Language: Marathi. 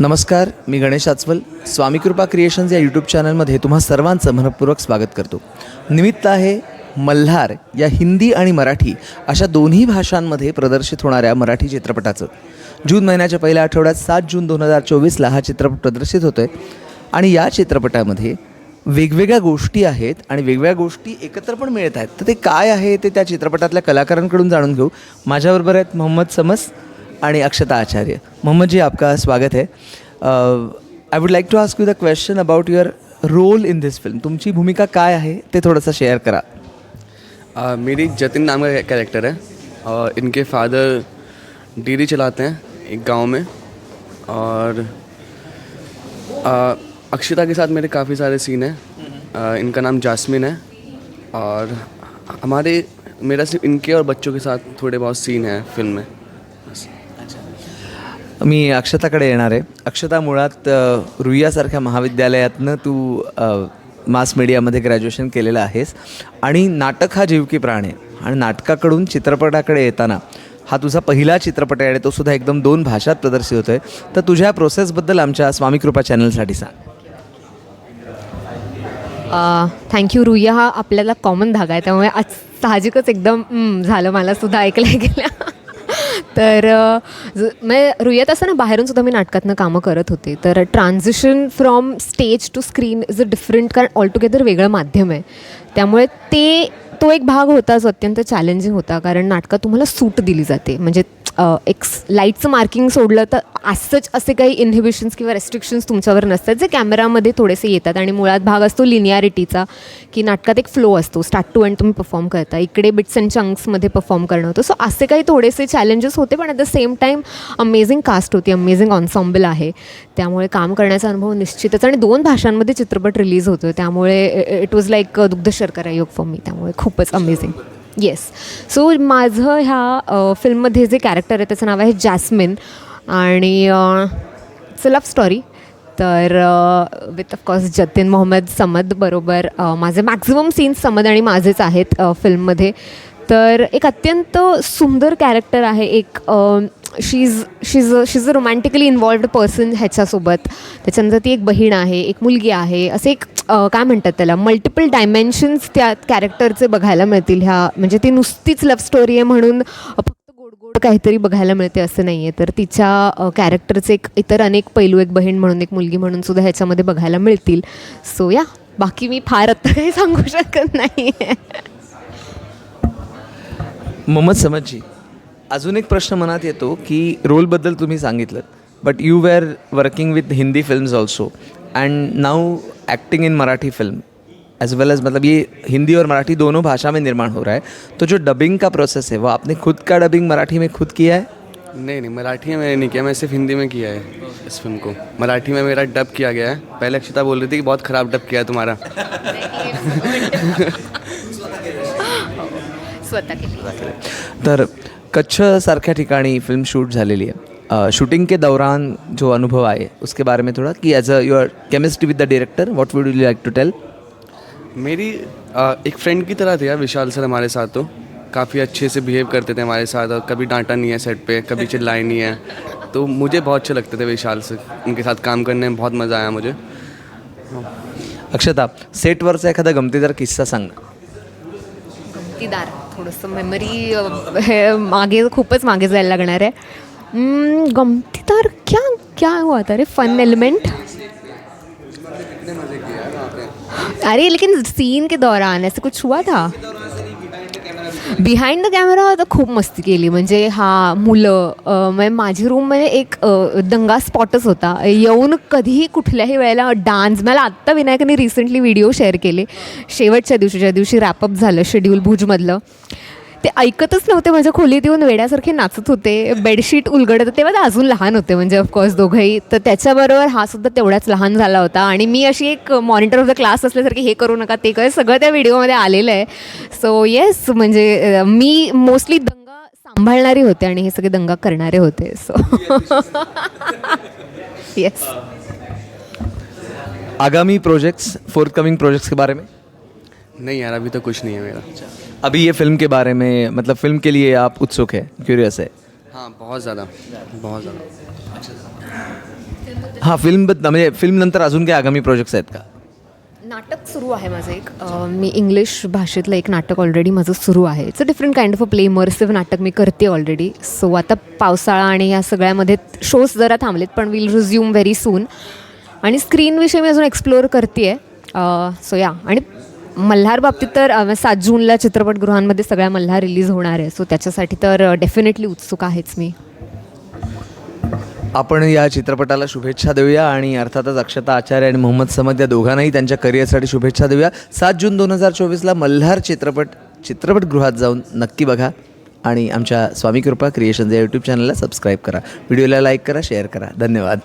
नमस्कार मी गणेश आचवल. स्वामी कृपा क्रिएशन्स या यूट्यूब चॅनलमध्ये तुम्हा सर्वांचं मनपूर्वक स्वागत करतो. निमित्त आहे मल्हार या हिंदी आणि मराठी अशा दोन्ही भाषांमध्ये प्रदर्शित होणाऱ्या मराठी चित्रपटाचं. जून महिन्याच्या पहिल्या आठवड्यात सात जून दोन हजार चोवीसला हा चित्रपट प्रदर्शित होतो आहे आणि या चित्रपटामध्ये वेगवेगळ्या गोष्टी आहेत आणि वेगवेगळ्या गोष्टी एकत्र पण मिळत आहेत. तर ते काय आहे ते त्या चित्रपटातल्या कलाकारांकडून जाणून घेऊ. माझ्याबरोबर आहेत मोहम्मद समस आणि अक्षता आचार्य. मोहम्मद जी आपका स्वागत है. I would like to ask you the question about your role in this film तुमची भूमिका काय आहे ते थोडंसं शेअर करा. आ, मेरी जतिन नाम का कैरेक्टर है. और इनके फादर डेरी चलाते हैं एक गाँव में और आ, अक्षिता के साथ मेरे काफ़ी सारे सीन हैं. आ, इनका नाम जासमिन है और हमारे मेरा सिर्फ़ इनके और बच्चों के साथ थोड़े बहुत सीन हैं फ़िल्म में. मी अक्षताकडे येणार आहे. अक्षता मुळात रुईयासारख्या महाविद्यालयातनं तू मास मीडियामध्ये ग्रॅज्युएशन केलेलं आहेस. आणि नाटक हा जीव की प्राण आहे. आणि नाटकाकडून चित्रपटाकडे येताना हा तुझा पहिला चित्रपट आहे आणि तो सुद्धा एकदम दोन भाषात प्रदर्शित होतो आहे तर तुझ्या प्रोसेसबद्दल आमच्या स्वामी कृपा चॅनलसाठी सांग. थँक्यू रुईया हा आपल्याला कॉमन धागा आहे. त्यामुळे आज साहजिकच एकदम झालं मला सुद्धा ऐकल्या गेलं तर मी म्हणजे रुयात असताना बाहेरून सुद्धा मी नाटकातनं कामं करत होते. तर transition from stage to screen is a different कारण ऑलटुगेदर वेगळं माध्यम आहे. त्यामुळे ते तो एक भाग होता जो अत्यंत चॅलेंजिंग होता. कारण नाटकात तुम्हाला सूट दिली जाते. म्हणजे एक लाईटचं मार्किंग सोडलं तर असंच असे काही इनहिबिशन्स किंवा रेस्ट्रिक्शन्स तुमच्यावर नसतात जे कॅमेरामध्ये थोडेसे येतात आणि मुळात भाग असतो लिनियारिटीचा की नाटकात एक फ्लो असतो स्टार्ट टू एंड तुम्ही परफॉर्म करता इकडे बिट्स अँड चंक्समध्ये परफॉर्म करणं होतं. सो असे काही थोडेसे चॅलेंजेस होते पण at the same time amazing cast होती अमेझिंग ऑन्सॉम्बल आहे. त्यामुळे काम करण्याचा अनुभव निश्चितच आणि दोन भाषांमध्ये चित्रपट रिलीज होतो त्यामुळे इट वॉज लाईक दुग्ध शर्करा योग फॉर मी त्यामुळे खूपच अमेझिंग येस सो माझं ह्या फिल्ममध्ये जे कॅरेक्टर आहे त्याचं नाव आहे जॅस्मिन आणि इट्स अ लव्ह स्टोरी तर with of course Jatin Mohammad Samad बरोबर माझे मॅक्झिमम सीन्स समद आणि माझेच आहेत फिल्ममध्ये तर एक अत्यंत सुंदर कॅरेक्टर आहे. एक she is she is she is a romantically involved person ह्याच्यासोबत. त्याच्यानंतर ती एक बहीण आहे एक मुलगी आहे. असे एक काय म्हणतात त्याला? मल्टिपल डायमेन्शन्स त्या कॅरेक्टरचे बघायला मिळतील ह्या. म्हणजे ती नुसतीच लव्ह स्टोरी आहे म्हणून फक्त गोड गोड काहीतरी बघायला मिळते असं नाही आहे तर तिच्या कॅरेक्टरचे एक इतर अनेक पैलू एक बहीण म्हणून एक मुलगी म्हणून सुद्धा ह्याच्यामध्ये बघायला मिळतील. सो या बाकी मी फार आत्ता काही सांगू शकत नाही मोहम्मद समजजी अजून एक प्रश्न मनात येतो की रोलबद्दल तुम्ही सांगितलं but you were working with Hindi films also and now acting in Marathi film as well as मतलब ये हिंदी और मराठी दोनों भाषा में निर्माण हो रहा है तो जो डबिंग का प्रोसेस है वो आपने खुद का डबिंग मराठी में खुद किया है? नहीं नहीं मराठी में मैंने नहीं किया मैं सिर्फ़ हिंदी में किया है इस फ़िल्म को। मराठी में मेरा डब किया गया है। पहले अक्षिता बोल रही थी कि बहुत ख़राब डब किया है तुम्हारा। तर कच्छ सारख्या ठिकाणी फ़िल्म शूट झालेली आहे. शूटिंग के दौरान जो अनुभव आए उसके बारे में थोड़ा कि as a your chemistry with the director what would you like to tell मेरी आ, एक फ्रेंड की तरह थे यार विशाल सर हमारे साथ तो। काफ़ी अच्छे से बिहेव करते थे हमारे साथ और कभी डांटा नहीं है सेट पे कभी चिल्लाए नहीं है। तो मुझे बहुत अच्छे लगते थे विशाल से उनके साथ काम करने में बहुत मज़ा आया मुझे। अक्षता सेटवरचा एखादा गमतीदार किस्सा सांग ना। गमतीदार थोडंसं मेमरी हे मागे खूपच मागे जायला लागणार आहे. गमतीदार क्या क्या हुआ था अरे फन एलिमेंट अरे लेकिन सीन के दौरान ऐसे कुछ हुआ था बिहाइंड द कॅमेरा तर खूप मस्ती केली म्हणजे हा मुलं म्हणजे माझी रूममध्ये एक दंगा स्पॉटच होता येऊन कधीही कुठल्याही वेळेला डान्स मला आत्ता विनायकने रिसेंटली व्हिडिओ शेअर केले शेवटच्या दिवशी ज्या दिवशी रॅपअप झालं शेड्यूल भुजमधलं ते ऐकतच नव्हते माझ्या खोलीत येऊन वेड्यासारखे नाचत होते बेडशीट उलगडत होते. तेव्हा ते अजून लहान होते म्हणजे ऑफकोर्स दोघंही. तर त्याच्याबरोबर हा सुद्धा तेवढाच लहान झाला होता. आणि मी अशी एक मॉनिटर ऑफ द क्लास असल्यासारखी हे करू नका ते कर सगळं त्या व्हिडिओमध्ये आलेलं आहे. सो येस म्हणजे मी मोस्टली दंगा सांभाळणारी होते आणि हे सगळे दंगा करणारे होते. सो येस आगामी प्रोजेक्ट्स फोर्थकमिंग प्रोजेक्ट्स के बारे में? नहीं यार अभी तो कुछ नहीं है मेरा। अभी ये फिल्म के बारे में मतलब फिल्म के लिए आप उत्सुक है? क्यूरियस है? हाँ बहुत ज़्यादा। बहुत ज़्यादा। हां फिल्म म्हणजे फिल्म नंतर अजून काही आगामी प्रोजेक्ट्स आहेत का? नाटक सुरू आहे माझं एक. मी इंग्लिश भाषेतलं एक नाटक ऑलरेडी माझं सुरू आहे. It's a different kind of a play immersive नाटक मी करते ऑलरेडी सो आता पावसाळा आणि या सगळ्यामध्ये शोज जरा थांबलेत पण विल रिझ्यूम व्हेरी सून आणि स्क्रीनविषयी मी अजून एक्सप्लोअर करते आहे सो या आणि मल्हार बाबतीत तर सात जूनला चित्रपटगृहांमध्ये सगळ्या मल्हार रिलीज होणार आहे. सो त्याच्यासाठी तर डेफिनेटली उत्सुक आहेच मी. आपण या चित्रपटाला शुभेच्छा देऊया आणि अर्थातच अक्षता आचार्य आणि मोहम्मद समद या दोघांनाही त्यांच्या करिअरसाठी शुभेच्छा देऊया. सात जून दोन हजार चोवीसला मल्हार चित्रपट चित्रपटगृहात जाऊन नक्की बघा आणि आमच्या स्वामी कृपा क्रिएशनच्या यूट्यूब चॅनलला सबस्क्राईब करा. व्हिडिओला लाईक करा शेअर करा. धन्यवाद.